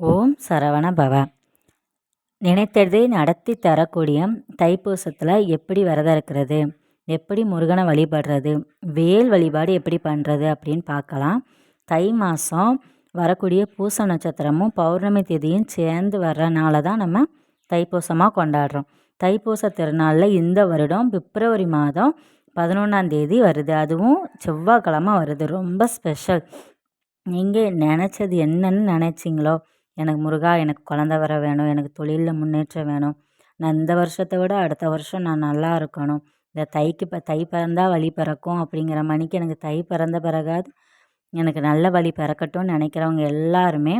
ஓம் சரவண பவ. நினைத்ததை நடத்தி தரக்கூடிய தைப்பூசத்தில் எப்படி விரதம் இருக்கிறது? எப்படி முருகனை வழிபடுறது? வேல் வழிபாடு எப்படி பண்ணுறது அப்படின்னு பார்க்கலாம். தை மாதம் வரக்கூடிய பூச நட்சத்திரமும் பௌர்ணமி தேதியும் சேர்ந்து வர்றனால தான் நம்ம தைப்பூசமாக கொண்டாடுறோம். தைப்பூச திருநாளில் இந்த வருடம் பிப்ரவரி மாதம் பதினொன்றாம் தேதி வருது. அதுவும் செவ்வாய்க்கிழமை வருது. ரொம்ப ஸ்பெஷல். நீங்கள் நினச்சது என்னன்னு நினச்சிங்களோ? எனக்கு முருகா எனக்கு குழந்த வர வேணும் எனக்கு தொழிலில் முன்னேற்றம் வேணும். நான் இந்த வருஷத்தை விட அடுத்த வருஷம் நான் நல்லா இருக்கணும். இந்த தைக்கு இப்போ தை பிறந்தால் வழி பிறக்கும் அப்படிங்கிற மணிக்கு எனக்கு தை பிறந்த பிறகாது. எனக்கு நல்ல வழி பிறக்கட்டும்னு நினைக்கிறவங்க எல்லாருமே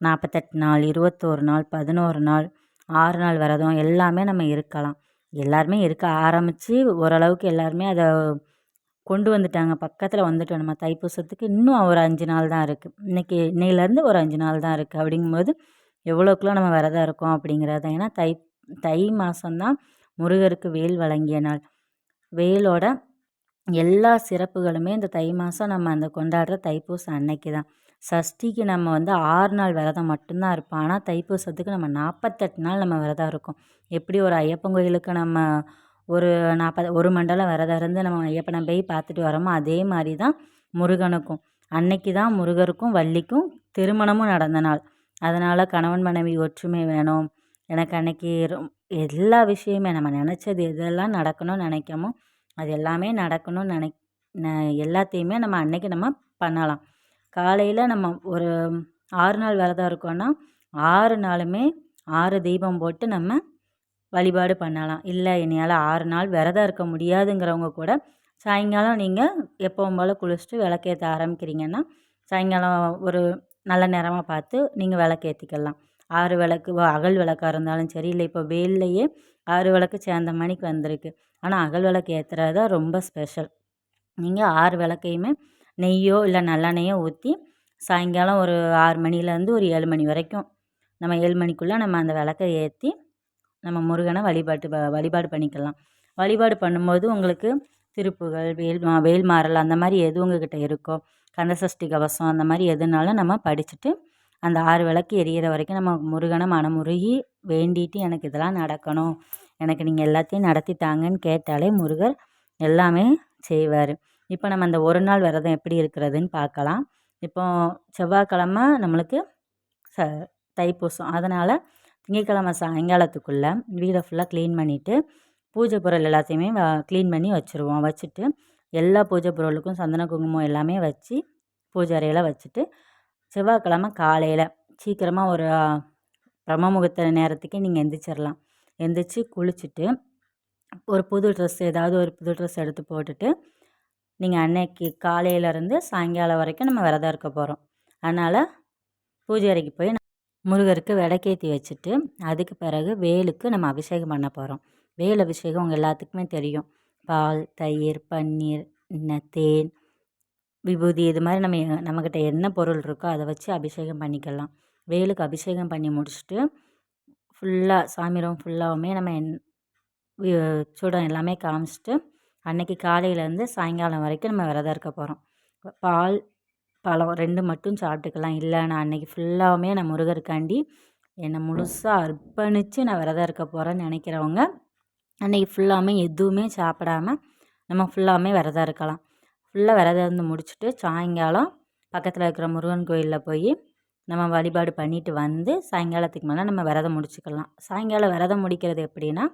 நாற்பத்தெட்டு நாள் இருபத்தோரு நாள் பதினோரு நாள் ஆறு நாள் விரதம் எல்லாமே நம்ம இருக்கலாம். எல்லாருமே இருக்க ஆரம்பித்து ஓரளவுக்கு எல்லாருமே அதை கொண்டு வந்துட்டாங்க. பக்கத்தில் வந்துட்டோம். நம்ம தைப்பூசத்துக்கு இன்னும் ஒரு அஞ்சு நாள் தான் இருக்குது இன்றைக்கி இன்னையிலேருந்து ஒரு அஞ்சு நாள் தான் இருக்குது அப்படிங்கும்போது எவ்வளோக்குலாம் நம்ம விரதம் இருக்கோம் அப்படிங்கிறது ஏன்னா தை தை மாதம்தான் முருகருக்கு வேல் வழங்கிய நாள். வேலோட எல்லா சிறப்புகளுமே இந்த தை மாதம் நம்ம அந்த கொண்டாடுற தைப்பூசம் அன்னைக்கு தான். சஷ்டிக்கு நம்ம வந்து ஆறு நாள் விரதம் மட்டும்தான் இருப்போம். ஆனால் தைப்பூசத்துக்கு நம்ம நாற்பத்தெட்டு நாள் நம்ம விரதம் இருக்கோம். எப்படி ஒரு ஐயப்பன் கோயிலுக்கு நம்ம ஒரு நாற்பது ஒரு மண்டலம் விரதம் இருந்து நம்ம ஐயப்பனை போய் பார்த்துட்டு வரோமோ அதே மாதிரி தான் முருகனுக்கும். அன்னைக்கு தான் முருகருக்கும் வள்ளிக்கும் திருமணமும் நடந்த நாள். அதனால் கணவன் மனைவி ஒற்றுமை வேணும். எனக்கு அன்னைக்கு ரொம் எல்லா விஷயமே நம்ம நினச்சது எதெல்லாம் நடக்கணும்னு நினைக்கமோ அது எல்லாமே நடக்கணும்னு நினை எல்லாத்தையுமே நம்ம அன்னைக்கு நம்ம பண்ணலாம். காலையில் நம்ம ஒரு ஆறு நாள் விரதம் இருக்கோன்னா ஆறு நாளுமே ஆறு தீபம் போட்டு நம்ம வழிபாடு பண்ணலாம். இல்லை என்னையால் ஆறு நாள் விரதம் இருக்க முடியாதுங்கிறவங்க கூட சாயங்காலம் நீங்கள் எப்பவும் போல் குளிச்சுட்டு விளக்கேற்ற ஆரம்பிக்கிறீங்கன்னா சாயங்காலம் ஒரு நல்ல நேரமாக பார்த்து நீங்கள் விளக்கேற்றிக்கலாம் ஆறு விளக்கு அகல் விளக்காக இருந்தாலும் சரி இல்லை இப்போ வெயில்லையே ஆறு விளக்கு சேர்ந்த மணிக்கு வந்திருக்கு. ஆனால் அகல் விளக்கு ஏற்றுறது தான் ரொம்ப ஸ்பெஷல். நீங்கள் ஆறு விளக்கையுமே நெய்யோ இல்லை நல்லெண்ணெய்யோ ஊற்றி சாயங்காலம் ஒரு ஆறு மணிலேருந்து ஒரு ஏழு மணி வரைக்கும் நம்ம ஏழு மணிக்குள்ளே நம்ம அந்த விளக்கை ஏற்றி நம்ம முருகனை வழிபாட்டு வழிபாடு பண்ணிக்கலாம். வழிபாடு பண்ணும்போது உங்களுக்கு திருப்புகள் வேல் வேல்மாறல் அந்த மாதிரி எது உங்கக்கிட்ட இருக்கோ கந்தசஷ்டி கவசம் அந்த மாதிரி எதுனாலும் நம்ம படிச்சுட்டு அந்த ஆறு விளக்கு எரியிற வரைக்கும் நம்ம முருகனை மனமுருகி வேண்டிட்டு எனக்கு இதெல்லாம் நடக்கணும். எனக்கு நீங்கள் எல்லாத்தையும் நடத்தி தாங்கன்னு கேட்டாலே முருகர் எல்லாமே செய்வார். இப்போ நம்ம அந்த ஒரு நாள் விரதம் எப்படி இருக்கிறதுன்னு பார்க்கலாம். இப்போ செவ்வாய்க்கிழமை நம்மளுக்கு ச தைப்பூசம். அதனால் திங்கட்கிழம சாயங்காலத்துக்குள்ளே வீடை ஃபுல்லாக க்ளீன் பண்ணிவிட்டு பூஜை பொருள் எல்லாத்தையுமே க்ளீன் பண்ணி வச்சுருவோம். வச்சுட்டு எல்லா பூஜை பொருளுக்கும் சந்தன குங்குமம் எல்லாமே வச்சு பூஜை அறையில் வச்சுட்டு செவ்வாய்க்கிழமை காலையில் சீக்கிரமாக ஒரு பிரம்ம முகூர்த்த நேரத்துக்கு நீங்கள் எந்திரிச்சிடலாம் எந்திரிச்சு குளிச்சுட்டு ஒரு புது ட்ரெஸ் ஏதாவது ஒரு புது ட்ரெஸ் எடுத்து போட்டுட்டு நீங்கள் அன்னைக்கு காலையிலேருந்து சாயங்காலம் வரைக்கும் நம்ம விரதம் இருக்க போகிறோம் அதனால் பூஜை அறைக்கு போய் முருகருக்கு விளக்கேற்றி வச்சுட்டு அதுக்கு பிறகு வேலுக்கு நம்ம அபிஷேகம் பண்ண போகிறோம் வேல் அபிஷேகம் உங்கள் எல்லாத்துக்குமே தெரியும். பால் தயிர் பன்னீர் தேன் விபூதி இது மாதிரி நம்ம நம்மக்கிட்ட என்ன பொருள் இருக்கோ அதை வச்சு அபிஷேகம் பண்ணிக்கலாம். வேலுக்கு அபிஷேகம் பண்ணி முடிச்சுட்டு ஃபுல்லாக சாமி ரூம் ஃபுல்லாகவுமே நம்ம என் சூடம் எல்லாமே காமிச்சிட்டு அன்னைக்கு காலையிலேருந்து சாயங்காலம் வரைக்கும் நம்ம விரதம் இருக்க போகிறோம் பால் பழம் ரெண்டு மட்டும் சாப்பிட்டுக்கலாம். இல்லை நான் அன்றைக்கி ஃபுல்லாகவுமே நான் முருகருக்காண்டி என்னை முழுசாக அர்ப்பணித்து நான் விரதம் இருக்க போகிறேன்னு நினைக்கிறவங்க அன்றைக்கி ஃபுல்லாமே எதுவுமே சாப்பிடாம நம்ம ஃபுல்லாமே விரதம் இருக்கலாம். ஃபுல்லாக விரதம் இருந்து முடிச்சுட்டு சாயங்காலம் பக்கத்தில் இருக்கிற முருகன் கோயிலில் போய் நம்ம வழிபாடு பண்ணிட்டு வந்து சாயங்காலத்துக்கு மேலே நம்ம விரதம் முடிச்சுக்கலாம். சாயங்காலம் விரதம் முடிக்கிறது எப்படின்னா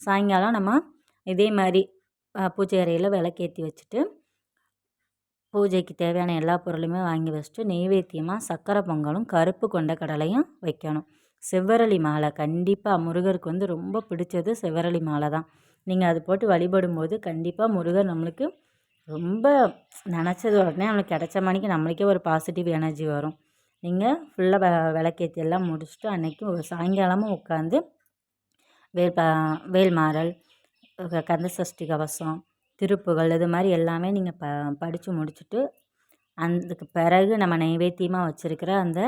சாயங்காலம் நம்ம இதே மாதிரி பூஜை அறையில் விளக்கேற்றி வச்சுட்டு பூஜைக்கு தேவையான எல்லா பொருளுமே வாங்கி வச்சுட்டு நெய்வேத்தியமாக சக்கரை பொங்கலும் கருப்பு கொண்ட கடலையும் வைக்கணும். செவ்வரளி மாலை கண்டிப்பாக முருகருக்கு வந்து ரொம்ப பிடிச்சது செவ்வரளி மாலை தான். நீங்கள் அது போட்டு வழிபடும் போது கண்டிப்பாக முருகர் நம்மளுக்கு ரொம்ப நினச்சது உடனே நம்மளுக்கு கிடைச்ச மணிக்கு நம்மளுக்கே ஒரு பாசிட்டிவ் எனர்ஜி வரும். நீங்கள் ஃபுல்லாக விளக்கேற்றி எல்லாம் முடிச்சுட்டு அன்றைக்கி ஒரு சாயங்காலமும் உட்காந்து வேல் ப வேல்மாறல் கந்த சஷ்டி கவசம் திருப்புகள் இது மாதிரி எல்லாமே நீங்கள் ப படித்து முடிச்சுட்டு அதுக்கு பிறகு நம்ம நைவேத்தியமாக வச்சுருக்கிற அந்த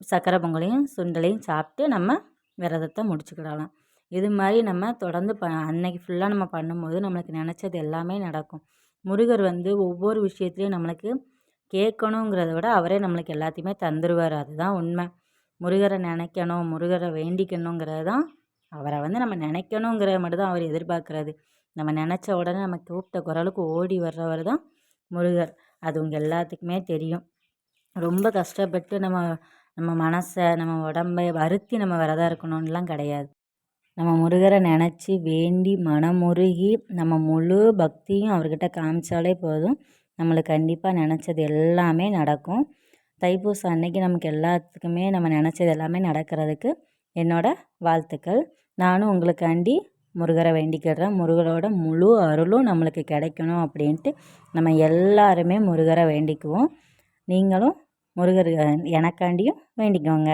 சக்கரை பொங்கலையும் சுண்டலையும் சாப்பிட்டு நம்ம விரதத்தை முடிச்சுக்கிடலாம். இது மாதிரி நம்ம தொடர்ந்து ப அன்னைக்கு ஃபுல்லாக நம்ம பண்ணும்போது நம்மளுக்கு நினச்சது எல்லாமே நடக்கும். முருகர் வந்து ஒவ்வொரு விஷயத்துலையும் நம்மளுக்கு கேட்கணுங்கிறத விட அவரே நம்மளுக்கு எல்லாத்தையுமே தந்துடுவார் அதுதான் உண்மை. முருகரை நினைக்கணும் முருகரை வேண்டிக்கணுங்கிறது தான் அவரை வந்து நம்ம நினைக்கணுங்கிறத மட்டும் தான் அவர் எதிர்பார்க்குறது. நம்ம நினச்ச உடனே நம்ம கூப்பிட்ட குரலுக்கு ஓடி வர்றவர் தான் முருகர். அது உங்கள் எல்லாத்துக்குமே தெரியும். ரொம்ப கஷ்டப்பட்டு நம்ம நம்ம மனசை நம்ம உடம்பை வருத்தி நம்ம விரதம் இருக்கணும்லாம் கிடையாது. நம்ம முருகரை நினச்சி வேண்டி மனமுருகி நம்ம முழு பக்தியும் அவர்கிட்ட காமிச்சாலே போதும். நம்மளுக்கு கண்டிப்பாக நினச்சது எல்லாமே நடக்கும். தைப்பூசம் அன்னைக்கு நமக்கு எல்லாத்துக்குமே நம்ம நினச்சது எல்லாமே நடக்கிறதுக்கு என்னோடய வாழ்த்துக்கள். நானும் உங்களுக்காண்டி முருகரை வேண்டிக்கிடுறேன் முருகரோட முழு அருளும் நம்மளுக்கு கிடைக்கணும் அப்படின்ட்டு நம்ம எல்லாருமே முருகரை வேண்டிக்குவோம். நீங்களும் முருகர் எனக்காண்டியும் வேண்டிக்கோங்க.